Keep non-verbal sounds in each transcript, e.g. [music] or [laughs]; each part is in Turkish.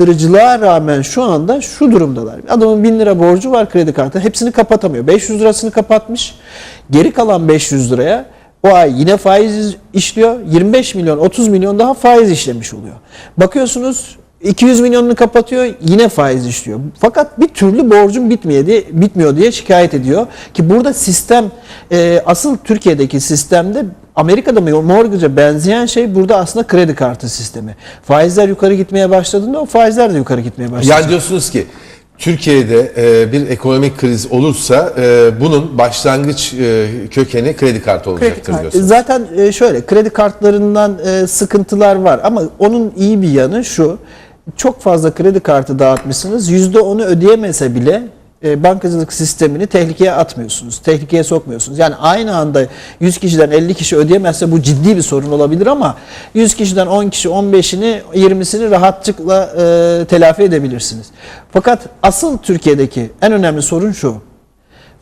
Dolandırıcılığa rağmen şu anda şu durumdalar. Adamın 1000 lira borcu var kredi kartı. Hepsini kapatamıyor. 500 lirasını kapatmış. Geri kalan 500 liraya o ay yine faiz işliyor. 25 milyon 30 milyon daha faiz işlemiş oluyor. Bakıyorsunuz 200 milyonunu kapatıyor yine faiz işliyor. Fakat bir türlü borcum bitmiyor diye, bitmiyor diye şikayet ediyor. Ki burada sistem e, asıl Türkiye'deki sistemde Amerika'da mortgage'a benzeyen şey burada aslında kredi kartı sistemi. Faizler yukarı gitmeye başladığında o faizler de yukarı gitmeye başlayacak. Yani diyorsunuz ki Türkiye'de e, bir ekonomik kriz olursa e, bunun başlangıç e, kökeni kredi kartı olacaktır Kredi kartı. diyorsunuz. Zaten e, şöyle kredi kartlarından e, sıkıntılar var ama onun iyi bir yanı şu. Çok fazla kredi kartı dağıtmışsınız. %10'u ödeyemese bile bankacılık sistemini tehlikeye atmıyorsunuz. Tehlikeye sokmuyorsunuz. Yani aynı anda 100 kişiden 50 kişi ödeyemezse bu ciddi bir sorun olabilir ama 100 kişiden 10 kişi 15'ini 20'sini rahatlıkla e, telafi edebilirsiniz. Fakat asıl Türkiye'deki en önemli sorun şu.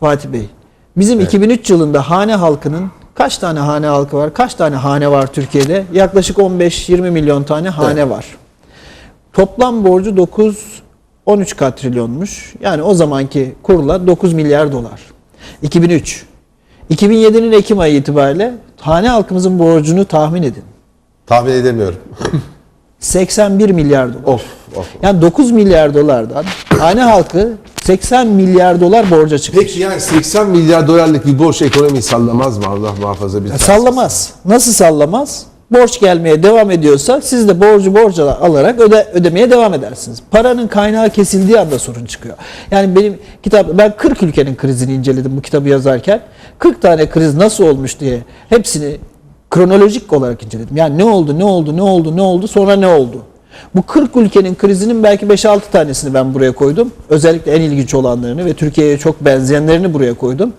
Fatih Bey. Bizim 2003 yılında hane halkının kaç tane hane halkı var? Kaç tane hane var Türkiye'de? Yaklaşık 15-20 milyon tane hane var. Toplam borcu 9 13 katrilyonmuş. Yani o zamanki kurla 9 milyar dolar. 2003. 2007'nin Ekim ayı itibariyle hane halkımızın borcunu tahmin edin. Tahmin edemiyorum. 81 milyar dolar. of of. Yani 9 milyar dolardan hane halkı 80 milyar dolar borca çıkmış. Peki yani 80 milyar dolarlık bir borç ekonomiyi sallamaz mı Allah muhafaza bir Ya sallamaz. Nasıl sallamaz? Borç gelmeye devam ediyorsa siz de borcu borca alarak öde, ödemeye devam edersiniz. Paranın kaynağı kesildiği anda sorun çıkıyor. Yani benim kitap ben 40 ülkenin krizini inceledim bu kitabı yazarken. 40 tane kriz nasıl olmuş diye hepsini kronolojik olarak inceledim. Yani ne oldu, ne oldu, ne oldu, ne oldu, sonra ne oldu? Bu 40 ülkenin krizinin belki 5-6 tanesini ben buraya koydum. Özellikle en ilginç olanlarını ve Türkiye'ye çok benzeyenlerini buraya koydum.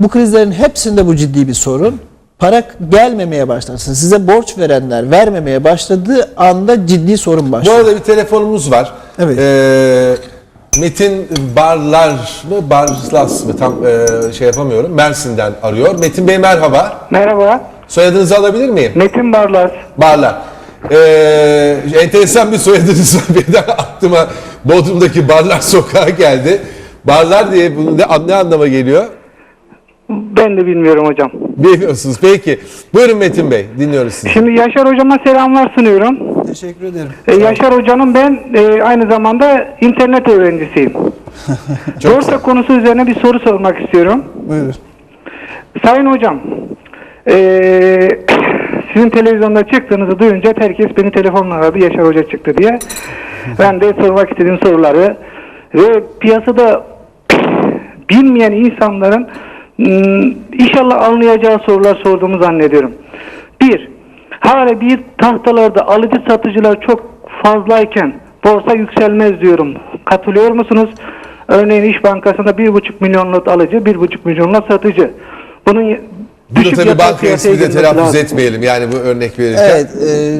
Bu krizlerin hepsinde bu ciddi bir sorun. Para gelmemeye başlarsın. Size borç verenler vermemeye başladığı anda ciddi sorun Bu başlıyor. arada bir telefonumuz var. Evet. Ee, Metin Barlar mı Barlas mı tam e, şey yapamıyorum. Mersin'den arıyor. Metin Bey merhaba. Merhaba, Soyadınızı alabilir miyim? Metin Barlas. Barlar. Ee, enteresan bir soyadınız var. [laughs] Birden aklıma Bodrum'daki Barlar Sokağı geldi. Barlar diye bunun ne, ne anlama geliyor? Ben de bilmiyorum hocam. [laughs] Bilmiyorsunuz. Peki. Buyurun Metin Bey. Dinliyoruz sizi. Şimdi Yaşar hocama selamlar sunuyorum. Teşekkür ederim. Ee, Yaşar hocanın ben e, aynı zamanda internet öğrencisiyim. [laughs] Çok Borsa konusu üzerine bir soru sormak istiyorum. Buyurun. Sayın hocam, e, [coughs] sizin televizyonda çıktığınızı duyunca herkes beni telefonla aradı Yaşar hoca çıktı diye. Ben de sormak istediğim soruları ve piyasada [coughs] bilmeyen insanların inşallah anlayacağı sorular sorduğumu zannediyorum. Bir, hala bir tahtalarda alıcı satıcılar çok fazlayken borsa yükselmez diyorum. Katılıyor musunuz? Örneğin İş Bankası'nda bir buçuk milyonluk alıcı, bir buçuk milyonluk satıcı. Bunun Bunu düşük tabii banka ismi de telaffuz lazım. etmeyelim. Yani bu örnek verirken. Evet. e,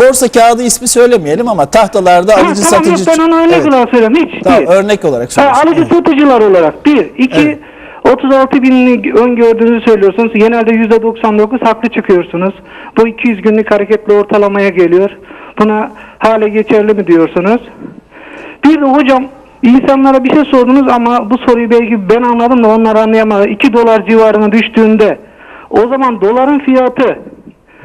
borsa kağıdı ismi söylemeyelim ama tahtalarda Ha, alıcı tamam satıcı... yok ben onu örnek Evet. olarak söylüyorum. Hiç Tamam, değil. örnek olarak Ha, söylüyorsun. alıcı Evet. satıcılar olarak. Bir. iki Evet. 36 binini öngördüğünüzü söylüyorsunuz. Genelde %99 haklı çıkıyorsunuz. Bu 200 günlük hareketli ortalamaya geliyor. Buna hale geçerli mi diyorsunuz? Bir de hocam insanlara bir şey sordunuz ama bu soruyu belki ben anladım da onlar anlayamadı. 2 dolar civarına düştüğünde o zaman doların fiyatı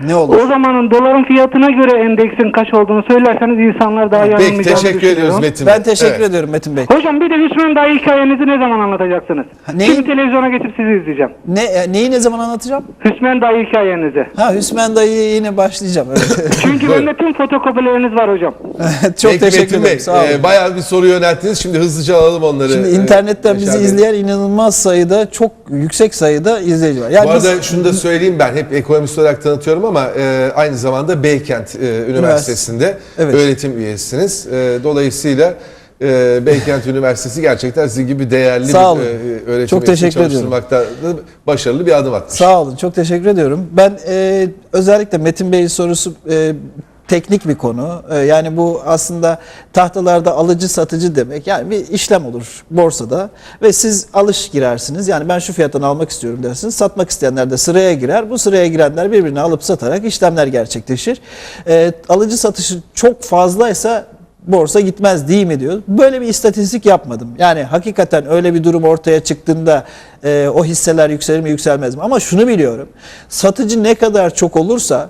Ne olur? o zamanın doların fiyatına göre endeksin kaç olduğunu söylerseniz insanlar daha Peki yanılmayacağını teşekkür ediyoruz düşünüyorum. Metin Bey. Ben teşekkür Evet. ediyorum Metin Bey. Hocam bir de Hüsmen Dayı hikayenizi ne zaman anlatacaksınız? neyi? Şimdi televizyona geçip sizi izleyeceğim. Ne, e, neyi ne zaman anlatacağım? Hüsmen Dayı hikayenizi. Ha Hüsmen dayı yine başlayacağım. Evet. [laughs] Çünkü bende tüm fotokopileriniz var hocam. [laughs] Çok Peki teşekkür Metin ederim. Bey, Sağ olun. e, bayağı bir soru yönelttiniz. Şimdi hızlıca alalım onları. Şimdi E, internetten bizi Yaşar Bey. izleyen inanılmaz sayıda, çok yüksek sayıda izleyici var. Yani Bu arada biz- şunu da söyleyeyim ben hep ekonomist olarak tanıtıyorum ama e, aynı zamanda Beykent e, Üniversitesi'nde Evet. öğretim üyesisiniz. E, dolayısıyla e, Beykent [laughs] Üniversitesi gerçekten sizin gibi değerli Sağ bir olun. e, öğretim Çok teşekkür ediyorum. çalıştırmakta da başarılı bir adım atmış. Sağ olun, çok teşekkür ediyorum. Ben e, özellikle Metin Bey'in sorusu e, teknik bir konu. E, yani bu aslında tahtalarda alıcı satıcı demek. Yani bir işlem olur borsada ve siz alış girersiniz. Yani ben şu fiyattan almak istiyorum dersiniz. Satmak isteyenler de sıraya girer. Bu sıraya girenler birbirini alıp satarak işlemler gerçekleşir. E, alıcı satışı çok fazlaysa borsa gitmez değil mi diyor. Böyle bir istatistik yapmadım. Yani hakikaten öyle bir durum ortaya çıktığında e, o hisseler yükselir mi yükselmez mi? Ama şunu biliyorum. Satıcı ne kadar çok olursa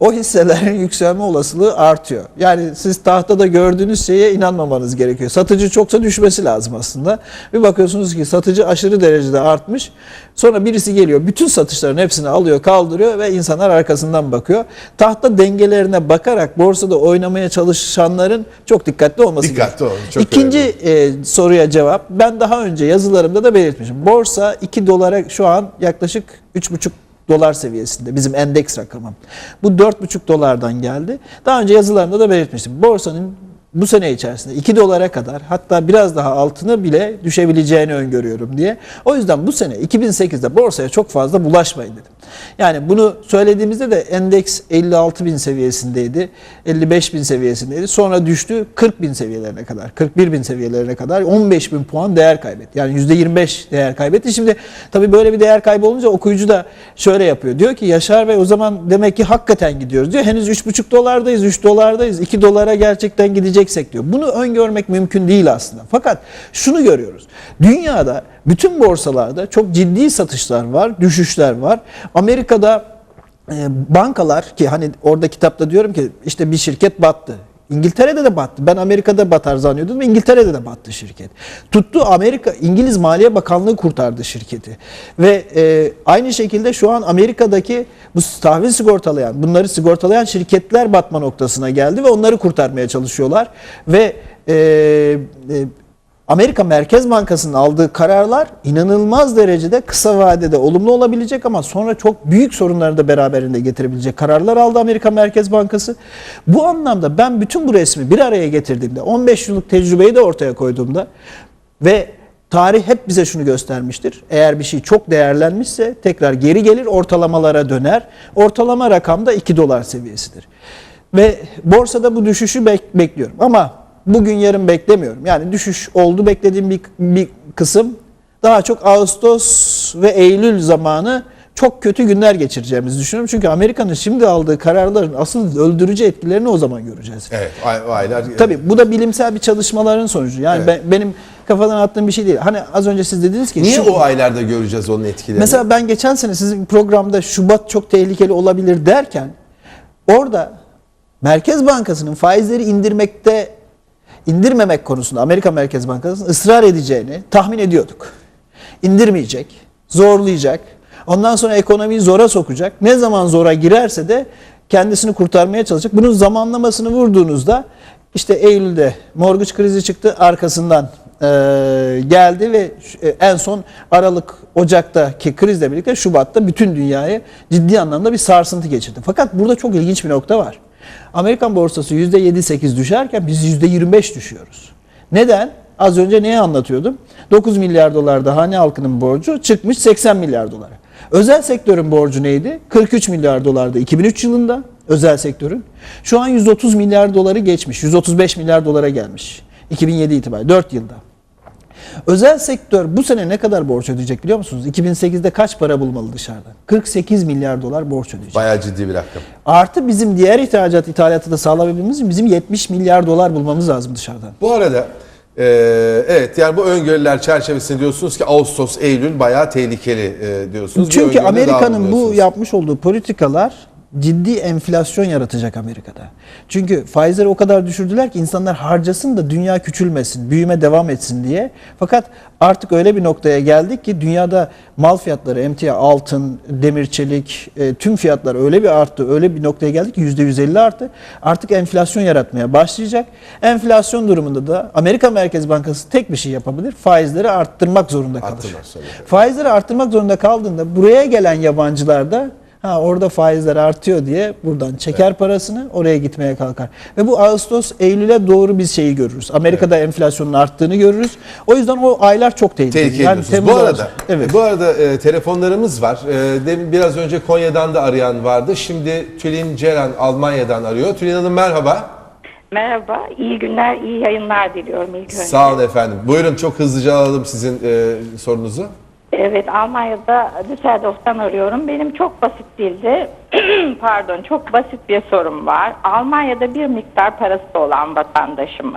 o hisselerin [laughs] yükselme olasılığı artıyor. Yani siz tahtada gördüğünüz şeye inanmamanız gerekiyor. Satıcı çoksa düşmesi lazım aslında. Bir bakıyorsunuz ki satıcı aşırı derecede artmış. Sonra birisi geliyor bütün satışların hepsini alıyor kaldırıyor ve insanlar arkasından bakıyor. Tahta dengelerine bakarak borsada oynamaya çalışanların çok dikkatli olması Dikkatli gerekiyor. olun, çok İkinci e, soruya cevap. Ben daha önce yazılarımda da belirtmişim. Borsa 2 dolara şu an yaklaşık 3,5 dolar seviyesinde bizim endeks rakamı. Bu 4,5 dolardan geldi. Daha önce yazılarımda da belirtmiştim. Borsanın bu sene içerisinde 2 dolara kadar hatta biraz daha altını bile düşebileceğini öngörüyorum diye. O yüzden bu sene 2008'de borsaya çok fazla bulaşmayın dedim. Yani bunu söylediğimizde de endeks 56 bin seviyesindeydi. 55 bin seviyesindeydi. Sonra düştü 40 bin seviyelerine kadar. 41 bin seviyelerine kadar 15 bin puan değer kaybetti. Yani %25 değer kaybetti. Şimdi tabii böyle bir değer kaybı olunca okuyucu da şöyle yapıyor. Diyor ki Yaşar Bey o zaman demek ki hakikaten gidiyoruz diyor. Henüz 3,5 dolardayız, 3 dolardayız. 2 dolara gerçekten gideceksek diyor. Bunu öngörmek mümkün değil aslında. Fakat şunu görüyoruz. Dünyada bütün borsalarda çok ciddi satışlar var, düşüşler var. Amerika'da e, bankalar ki hani orada kitapta diyorum ki işte bir şirket battı. İngiltere'de de battı. Ben Amerika'da batar zannediyordum. İngiltere'de de battı şirket. Tuttu Amerika, İngiliz Maliye Bakanlığı kurtardı şirketi. Ve e, aynı şekilde şu an Amerika'daki bu tahvil sigortalayan, bunları sigortalayan şirketler batma noktasına geldi ve onları kurtarmaya çalışıyorlar. Ve e, e, Amerika Merkez Bankası'nın aldığı kararlar inanılmaz derecede kısa vadede olumlu olabilecek ama sonra çok büyük sorunları da beraberinde getirebilecek kararlar aldı Amerika Merkez Bankası. Bu anlamda ben bütün bu resmi bir araya getirdiğimde 15 yıllık tecrübeyi de ortaya koyduğumda ve tarih hep bize şunu göstermiştir. Eğer bir şey çok değerlenmişse tekrar geri gelir ortalamalara döner. Ortalama rakam da 2 dolar seviyesidir. Ve borsada bu düşüşü bek- bekliyorum ama bugün yarın beklemiyorum. Yani düşüş oldu beklediğim bir, bir kısım daha çok Ağustos ve Eylül zamanı çok kötü günler geçireceğimizi düşünüyorum. Çünkü Amerika'nın şimdi aldığı kararların asıl öldürücü etkilerini o zaman göreceğiz. Evet, ay- aylar. Tabii bu da bilimsel bir çalışmaların sonucu. Yani Evet. ben- benim kafadan attığım bir şey değil. Hani az önce siz dediniz ki Niye şu- o aylarda göreceğiz onun etkilerini? Mesela ben geçen sene sizin programda Şubat çok tehlikeli olabilir derken orada Merkez Bankası'nın faizleri indirmekte indirmemek konusunda Amerika Merkez Bankası'nın ısrar edeceğini tahmin ediyorduk. İndirmeyecek, zorlayacak. Ondan sonra ekonomiyi zora sokacak. Ne zaman zora girerse de kendisini kurtarmaya çalışacak. Bunun zamanlamasını vurduğunuzda işte Eylül'de mortgage krizi çıktı. Arkasından e, geldi ve e, en son Aralık Ocak'taki krizle birlikte Şubat'ta bütün dünyayı ciddi anlamda bir sarsıntı geçirdi. Fakat burada çok ilginç bir nokta var. Amerikan borsası %7-8 düşerken biz %25 düşüyoruz. Neden? Az önce neyi anlatıyordum? 9 milyar dolar da hane halkının borcu çıkmış 80 milyar dolara. Özel sektörün borcu neydi? 43 milyar dolarda 2003 yılında özel sektörün. Şu an 130 milyar doları geçmiş. 135 milyar dolara gelmiş. 2007 itibariyle 4 yılda. Özel sektör bu sene ne kadar borç ödeyecek biliyor musunuz? 2008'de kaç para bulmalı dışarıdan? 48 milyar dolar borç ödeyecek. Bayağı ciddi bir rakam. Artı bizim diğer ihracat ithalatı da sağlayabilmemiz için bizim 70 milyar dolar bulmamız lazım dışarıdan. Bu arada e, evet yani bu öngörüler çerçevesinde diyorsunuz ki Ağustos, Eylül bayağı tehlikeli e, diyorsunuz. Çünkü Amerika'nın bu yapmış olduğu politikalar ciddi enflasyon yaratacak Amerika'da. Çünkü faizleri o kadar düşürdüler ki insanlar harcasın da dünya küçülmesin, büyüme devam etsin diye. Fakat artık öyle bir noktaya geldik ki dünyada mal fiyatları, emtia, altın, demir, çelik, e, tüm fiyatlar öyle bir arttı, öyle bir noktaya geldik ki %150 arttı. Artık enflasyon yaratmaya başlayacak. Enflasyon durumunda da Amerika Merkez Bankası tek bir şey yapabilir. Faizleri arttırmak zorunda kalır. Faizleri arttırmak zorunda kaldığında buraya gelen yabancılar da ha orada faizler artıyor diye buradan çeker parasını oraya gitmeye kalkar. Ve bu Ağustos Eylül'e doğru biz şeyi görürüz. Amerika'da enflasyonun arttığını görürüz. O yüzden o aylar çok tehlikeli. Tehlikeli Yani. Temmuz Bu Ağustos- arada, evet. bu arada e, telefonlarımız var. E, demin biraz önce Konya'dan da arayan vardı. Şimdi Tülin Ceren Almanya'dan arıyor. Tülin Hanım merhaba. Merhaba, iyi günler, iyi yayınlar diliyorum ilk önce. Sağ olun efendim. Buyurun çok hızlıca alalım sizin e, sorunuzu. Evet Almanya'da Düsseldorf'tan arıyorum. Benim çok basit değildi. [clears throat] Pardon çok basit bir sorum var. Almanya'da bir miktar parası olan vatandaşımız.